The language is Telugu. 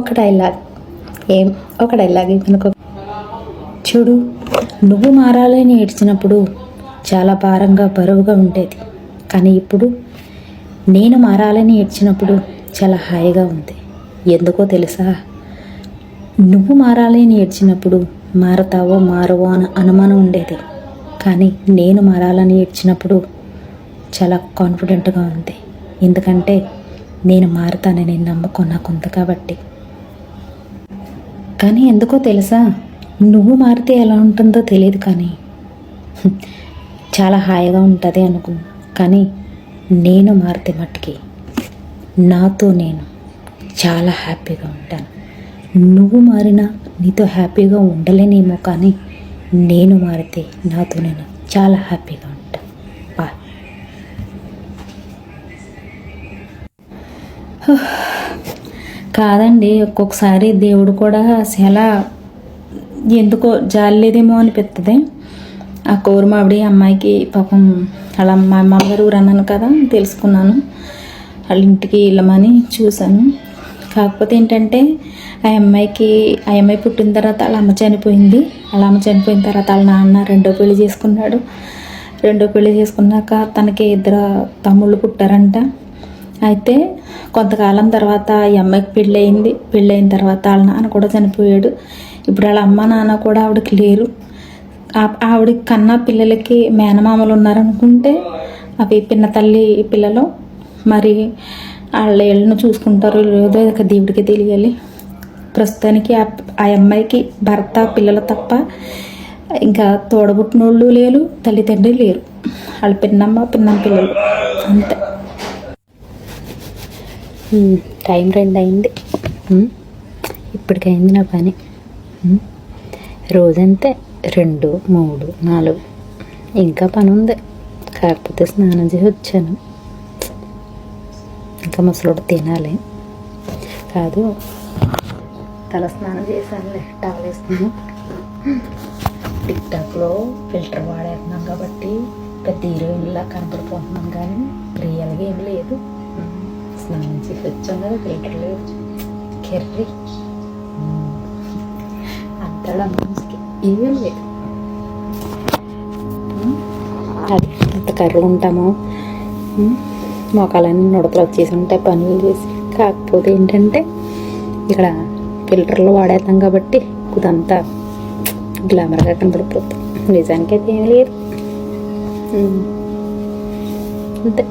ఒక డైలాగ్ ఏం? ఒక డైలాగ్ మనకు. చూడు నువ్వు మారాలని ఏడ్చినప్పుడు చాలా భారంగా బరువుగా ఉండేది. కానీ ఇప్పుడు నేను మారాలని ఏడ్చినప్పుడు చాలా హాయిగా ఉంది. ఎందుకో తెలుసా? నువ్వు మారాలని ఏడ్చినప్పుడు మారతావో మారవో అని అనుమానం ఉండేది. కానీ నేను మారాలని ఏడ్చినప్పుడు చాలా కాన్ఫిడెంట్గా ఉంది. ఎందుకంటే నేను మారుతానని నమ్మకం నాకు ఉంది కాబట్టి. కానీ ఎందుకో తెలుసా? నువ్వు మారితే ఎలా ఉంటుందో తెలియదు కానీ. చాలా హాయిగా ఉంటుంది అనుకున్నా. కానీ నేను మారితే మట్టుకి నాతో నేను చాలా హ్యాపీగా ఉంటాను. నువ్వు మారినా నీతో హ్యాపీగా ఉండలేనేమో కానీ నేను మారితే నాతో నేను చాలా హ్యాపీగా ఉంటాను బాయ్ కాదండి ఒక్కొక్కసారి దేవుడు కూడా చాలా ఎందుకో జాలి లేదేమో అనిపిస్తుంది ఆ కోరమావిడి అమ్మాయికి పాపం వాళ్ళ మా అమ్మగారు ఊరు అన్నాను కదా తెలుసుకున్నాను. వాళ్ళ ఇంటికి వెళ్ళమని చూశాను. కాకపోతే ఏంటంటే ఆ అమ్మాయికి ఆ అమ్మాయి పుట్టిన తర్వాత వాళ్ళ అమ్మ చనిపోయింది. వాళ్ళ అమ్మ చనిపోయిన తర్వాత వాళ్ళ నాన్న రెండో పెళ్ళి చేసుకున్నాడు. రెండో పెళ్ళి చేసుకున్నాక తనకి ఇద్దరు తమ్ముళ్ళు పుట్టారంట. అయితే కొంతకాలం తర్వాత ఈ అమ్మాయికి పెళ్ళయింది. పెళ్ళయిన తర్వాత వాళ్ళ నాన్న కూడా చనిపోయాడు. ఇప్పుడు వాళ్ళ అమ్మ నాన్న కూడా ఆవిడకి లేరు. ఆ- ఆవిడ కన్నా పిల్లలకి మేనమామలు ఉన్నారనుకుంటే అవి పిన్న తల్లి పిల్లలు. మరి వాళ్ళ ఇళ్ళను చూసుకుంటారో లేదో ఇక దేవుడికి తెలియాలి. ప్రస్తుతానికి ఆ ఆ అమ్మాయికి భర్త పిల్లలు తప్ప ఇంకా తోడబుట్టినోళ్ళు లేరు తల్లిదండ్రులు లేరు. వాళ్ళ పిన్నమ్మ పిన్నమ్మ పిల్లలు. అంతే. టైం రెండు అయింది ఇప్పటికైంది నా పని. రోజంతే రెండు మూడు నాలుగు. ఇంకా పని ఉంది కాకపోతే స్నానం చేసి వచ్చాను. ఇంకా ముసలోడు తినాలి. కాదు తల స్నానం చేశానులే టవల్ వేస్తాను టిక్టాక్లో ఫిల్టర్ వాడేస్తున్నాం కాబట్టి పెద్ద హీరోయిన్లా కనపడిపోతున్నాం కానీ రియల్గా ఏం లేదు. స్నానం చేసి వచ్చాం కదా ఫిల్టర్ లేదు కెర్రీ. అంతలా మనసుకి ఏం లేదు. అది ఎంత కర్రీ ఉంటామో. ఉమ్, మోకాలన్నీ నుడతలు వచ్చేసి ఉంటాయి పనులు చేసి. కాకపోతే ఏంటంటే ఇక్కడ ఫిల్టర్లు వాడేస్తాం కాబట్టి ఇదంతా గ్లామర్గా కనపడిపోతుంది. నిజానికి అయితే ఏం లేదు అంతే.